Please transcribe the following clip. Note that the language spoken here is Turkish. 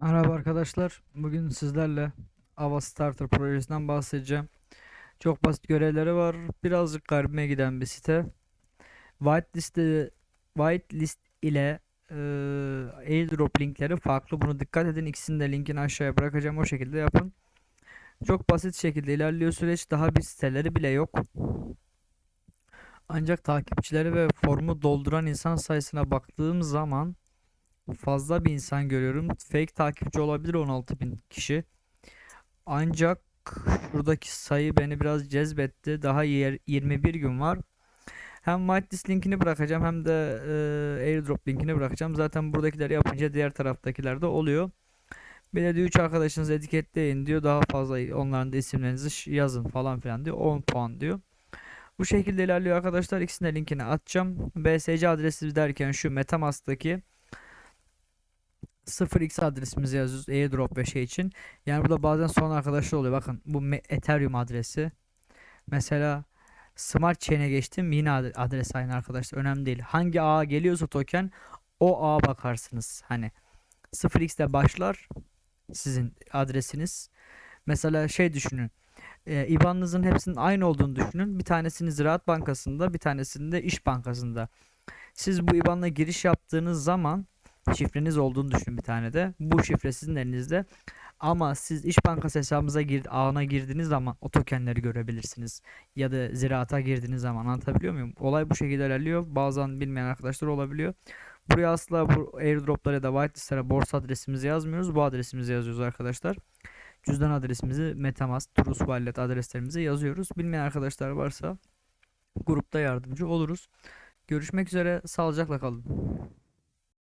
Merhaba arkadaşlar. Bugün sizlerle Ava Starter projesinden bahsedeceğim. Çok basit görevleri var. Birazcık garibime giden bir site. Whitelist, whitelist ile e, airdrop linkleri farklı. Bunu dikkat edin. İkisini de linkini aşağıya bırakacağım. O şekilde yapın. Çok basit şekilde ilerliyor süreç. Daha bir siteleri bile yok. Ancak takipçileri ve formu dolduran insan sayısına baktığım zaman fazla bir insan görüyorum. Fake takipçi olabilir 16.000 kişi. Ancak şuradaki sayı beni biraz cezbetti. Daha yer, 21 gün var. Hem whitelist linkini bırakacağım hem de e, airdrop linkini bırakacağım. Zaten buradakileri yapınca diğer taraftakiler de oluyor. Bir de diyor 3 arkadaşınızı etiketleyin diyor. Daha fazla onların da isimlerinizi yazın falan filan diyor. 10 puan diyor. Bu şekilde ilerliyor arkadaşlar. İkisinin de linkini atacağım. BSC adresi derken şu Metamask'taki 0x adresimizi yazıyoruz airdrop ve şey için. Yani burada bazen son arkadaşlar oluyor. Bakın bu Ethereum adresi. Mesela Smart Chain'e geçtim. Yine ad- adres aynı arkadaşlar. Önemli değil. Hangi ağa geliyorsa token o ağa bakarsınız. Hani 0x ile başlar sizin adresiniz. Mesela şey düşünün. E, IBAN'ınızın hepsinin aynı olduğunu düşünün. Bir tanesini Ziraat Bankası'nda, bir tanesini de İş Bankası'nda. Siz bu IBAN'la giriş yaptığınız zaman şifreniz olduğunu düşünün bir tane de. Bu şifre sizin elinizde. Ama siz İş Bankası hesabınıza gir, ağına girdiğiniz zaman o tokenleri görebilirsiniz. Ya da ziraata girdiğiniz zaman anlatabiliyor muyum? Olay bu şekilde ilerliyor. Bazen bilmeyen arkadaşlar olabiliyor. Buraya asla bu airdroplara ya da whitelistlere borsa adresimizi yazmıyoruz. Bu adresimizi yazıyoruz arkadaşlar. Cüzdan adresimizi Metamask, Trust Wallet adreslerimizi yazıyoruz. Bilmeyen arkadaşlar varsa grupta yardımcı oluruz. Görüşmek üzere. Sağlıcakla kalın.